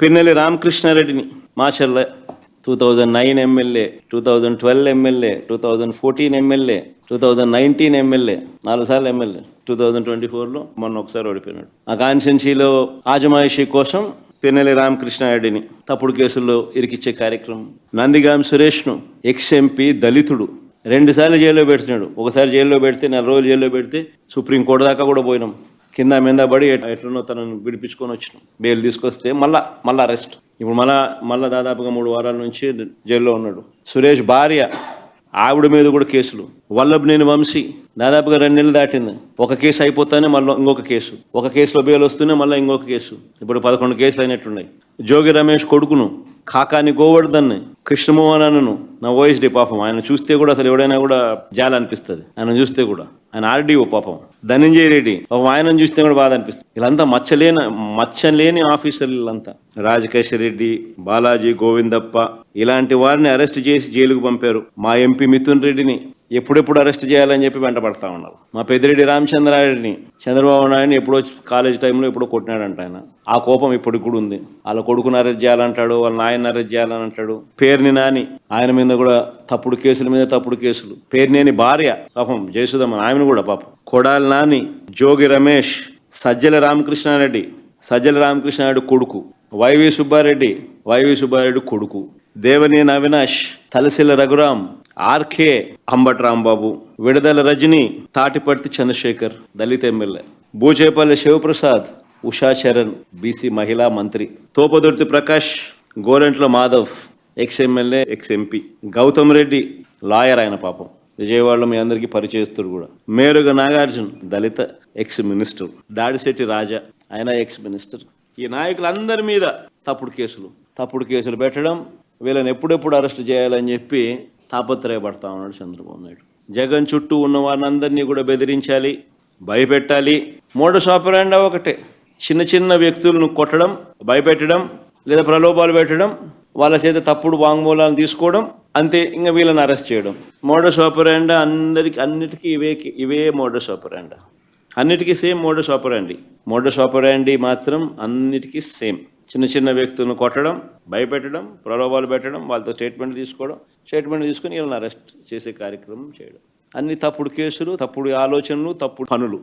Pinnelli రామకృష్ణారెడ్డిని Macherla two thousand nine MLA two thousand twelve MLA two thousand fourteen MLA two thousand nineteen MLA నాలుగు సార్లు MLA two thousand twenty ఫోర్లో మొన్న ఒకసారి ఓడిపోయినాడు. ఆ కాన్స్టెన్సీలో ఆజమాయిషీ కోసం పిన్నెల్లి రామకృష్ణారెడ్డిని తప్పుడు కేసుల్లో ఇరికిచ్చే కార్యక్రమం. నందిగాం సురేష్ను ఎక్స్ ఎంపీ దళితుడు రెండు సార్లు జైల్లో పెడుతున్నాడు. ఒకసారి జైల్లో పెడితే నెల రోజులు జైల్లో పెడితే సుప్రీంకోర్టు దాకా కూడా పోయినాం. కింద మీద పడి ఎట్లనో తనను విడిపించుకొని వచ్చినాం. బెయిల్ తీసుకొస్తే మళ్ళా మళ్ళీ అరెస్ట్ ఇప్పుడు మళ్ళా మళ్ళీ దాదాపుగా మూడు వారాల నుంచి జైల్లో ఉన్నాడు. సురేష్ భార్య ఆవిడ మీద కూడా కేసులు. వల్లభనేని వంశీ దాదాపుగా రెండు నెలలు దాటింది. ఒక కేసు అయిపోతానే మళ్ళీ ఇంకొక కేసు. ఒక కేసులో బెయిల్ వస్తూనే మళ్ళీ ఇంకొక కేసు. ఇప్పుడు పదకొండు కేసులు అయినట్టున్నాయి. జోగి రమేష్ కొడుకును కాకాని గోవర్ధన్ని అన్నను. నా ఓఎస్డి పాపం. ఆయన చూస్తే కూడా అసలు ఎవడైనా కూడా జాలనిపిస్తుంది. ఆయన చూస్తే కూడా. ఆయన ఆర్డీఓ పాపం. ధనంజయ రెడ్డి పాపం ఆయన చూస్తే కూడా బాధ అనిపిస్తుంది. వీళ్ళంతా మచ్చలేని మచ్చలేని ఆఫీసర్లు వీళ్ళంతా. రాజకేశ్వర రెడ్డి బాలాజీ గోవిందప్ప ఇలాంటి వారిని అరెస్ట్ చేసి జైలుకు పంపారు. మా ఎంపీ మిథున్ రెడ్డిని ఎప్పుడెప్పుడు అరెస్ట్ చేయాలని చెప్పి వెంటపడతా ఉన్నారు. మా పెద్దిరెడ్డి రామచంద్రారెడ్డిని చంద్రబాబు నాయుడిని ఎప్పుడో కాలేజ్ టైంలో ఎప్పుడో కొట్టినాడంట ఆయన. ఆ కోపం ఇప్పటికి కూడా ఉంది. వాళ్ళ కొడుకుని అరెస్ట్ చేయాలంటాడు వాళ్ళ నాయన అరెస్ట్ చేయాలని అంటాడు. పేరుని నాని ఆయన మీద కూడా తప్పుడు కేసుల మీద తప్పుడు కేసులు. పేరునేని భార్య పాపం జయసుధమ్మ ఆయన కూడా పాపం. కొడాలి నాని జోగి రమేష్ సజ్జల రామకృష్ణారెడ్డి సజ్జల రామకృష్ణారెడ్డి కొడుకు వైవి సుబ్బారెడ్డి వైవి సుబ్బారెడ్డి కొడుకు దేవనేని అవినాష్ తలసిల రఘురాం ఆర్కే అంబట్ రాంబాబు విడదల రజని తాటిపర్తి చంద్రశేఖర్ దళిత ఎమ్మెల్యే బూచేపల్లి శివప్రసాద్ ఉషా చరణ్ బీసీ మహిళా మంత్రి Thopudurthi Prakash Gorantla Madhav ex MLA ex MP Gautam Reddy lawyer ఆయన పాపం. విజయవాడలో మీ అందరికీ పరిచయస్తుడు కూడా. మేరుగ నాగార్జున దళిత ఎక్స్ మినిస్టర్ దాడిశెట్టి రాజా ఆయన ఎక్స్ మినిస్టర్ ఈ నాయకులందరి మీద తప్పుడు కేసులు తప్పుడు కేసులు పెట్టడం వీళ్ళని ఎప్పుడెప్పుడు అరెస్ట్ చేయాలని చెప్పి తాపత్రయపడతా ఉన్నాడు చంద్రబాబు నాయుడు. జగన్ చుట్టూ ఉన్న వారిని కూడా బెదిరించాలి భయపెట్టాలి. మూడు సోపరాండా ఒకటే. చిన్న చిన్న వ్యక్తులను కొట్టడం భయపెట్టడం లేదా ప్రలోభాలు పెట్టడం వాళ్ళ చేత తప్పుడు వాంగ్మూలాలను తీసుకోవడం అంతే ఇంకా వీళ్ళని అరెస్ట్ చేయడం. మోడస్ ఆపరాండా అందరికి అన్నిటికీ ఇవే ఇవే మోడస్ ఆపరాండా. అన్నిటికీ same modus operandi. Modus operandi మాత్రం అన్నిటికీ సేమ్. చిన్న చిన్న వ్యక్తులను కొట్టడం భయపెట్టడం ప్రలోభాలు పెట్టడం వాళ్ళతో స్టేట్మెంట్ తీసుకోవడం స్టేట్మెంట్ తీసుకొని వీళ్ళని అరెస్ట్ చేసే కార్యక్రమం చేయడం. అన్ని తప్పుడు కేసులు తప్పుడు ఆలోచనలు తప్పుడు పనులు.